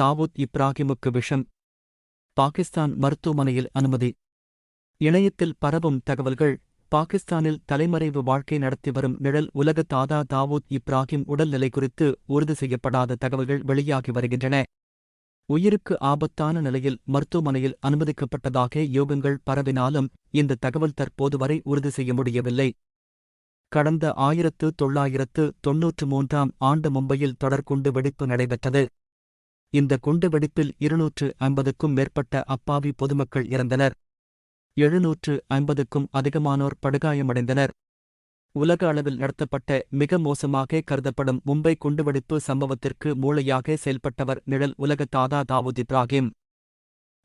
தாவூத் இப்ராஹிமுக்கு விஷம். பாகிஸ்தான் மருத்துவமனையில் அனுமதி. இணையத்தில் பரவும் தகவல்கள் பாகிஸ்தானில் தலைமறைவு வாழ்க்கை நடத்தி வரும் நிழல் உலக தாதா தாவூத் இப்ராஹிம் உடல்நிலை குறித்து உறுதி செய்யப்படாத தகவல்கள் வெளியாகி வருகின்றன. உயிருக்கு ஆபத்தான நிலையில் மருத்துவமனையில் அனுமதிக்கப்பட்டதாக யோகங்கள் பரவினாலும் இந்த தகவல் தற்போது வரை உறுதி செய்ய முடியவில்லை. கடந்த ஆயிரத்து தொள்ளாயிரத்து தொன்னூற்று மூன்றாம் ஆண்டு மும்பையில் தொடர்கொண்டு வெடிப்பு நடைபெற்றது. இந்த குண்டுவெடிப்பில் இருநூற்று ஐம்பதுக்கும் மேற்பட்ட அப்பாவி பொதுமக்கள் இறந்தனர். எழுநூற்று ஐம்பதுக்கும் அதிகமானோர் படுகாயமடைந்தனர். உலக அளவில் நடத்தப்பட்ட மிக மோசமாக கருதப்படும் மும்பை குண்டுவெடிப்பு சம்பவத்திற்கு மூளையாக செயல்பட்டவர் நிழல் உலக தாதா தாவூத் இப்ராஹிம்.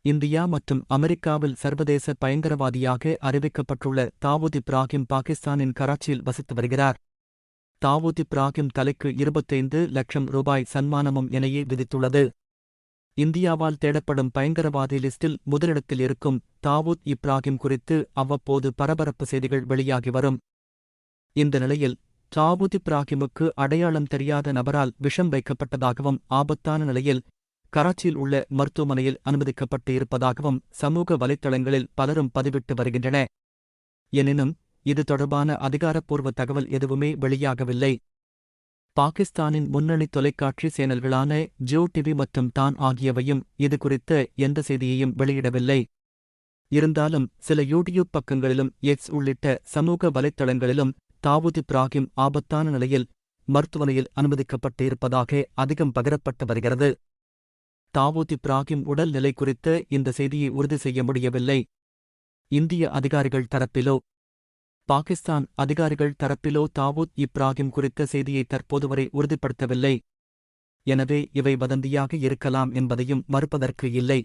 இந்தியா மற்றும் அமெரிக்காவில் சர்வதேச பயங்கரவாதியாக அறிவிக்கப்பட்டுள்ள தாவூத் இப்ராஹிம் பாகிஸ்தானின் கராச்சியில் வசித்து வருகிறார். தாவூத் இப்ராஹிம் தலைக்கு இருபத்தைந்து லட்சம் ரூபாய் சன்மானமும் இணையே விதித்துள்ளது. இந்தியாவால் தேடப்படும் பயங்கரவாதி லிஸ்டில் முதலிடத்தில் இருக்கும் தாவூத் இப்ராஹிம் குறித்து அவ்வப்போது பரபரப்பு செய்திகள் வெளியாகி வரும். இந்த நிலையில் தாவூத் இப்ராஹிமுக்கு அடையாளம் தெரியாத நபரால் விஷம் வைக்கப்பட்டதாகவும் ஆபத்தான நிலையில் கராச்சியில் உள்ள மருத்துவமனையில் அனுமதிக்கப்பட்டு இருப்பதாகவும் சமூக வலைத்தளங்களில் பலரும் பதிவிட்டு வருகின்றன. எனினும் இது தொடர்பான அதிகாரப்பூர்வ தகவல் எதுவுமே வெளியாகவில்லை. பாகிஸ்தானின் முன்னணி தொலைக்காட்சி சேனல்களான ஜியோ டிவி மற்றும் தான் ஆகியவையும் இது குறித்த எந்த செய்தியையும் வெளியிடவில்லை. இருந்தாலும் சில யூடியூப் பக்கங்களிலும் எக்ஸ் உள்ளிட்ட சமூக வலைத்தளங்களிலும் தாவூத் இப்ராஹிம் ஆபத்தான நிலையில் மருத்துவமனையில் அனுமதிக்கப்பட்டு இருப்பதாக அதிகம் பகிரப்பட்டு வருகிறது. தாவூத் இப்ராஹிம் உடல் நிலை குறித்து இந்த செய்தியை உறுதி செய்ய முடியவில்லை. இந்திய அதிகாரிகள் தரப்பிலோ பாகிஸ்தான் அதிகாரிகள் தரப்பிலோ தாவூத் இப்ராஹிம் குறித்த செய்தியை தற்போது வரை உறுதிப்படுத்தவில்லை. எனவே இவை வதந்தியாக இருக்கலாம் என்பதையும் மறுப்பதற்கு இல்லை.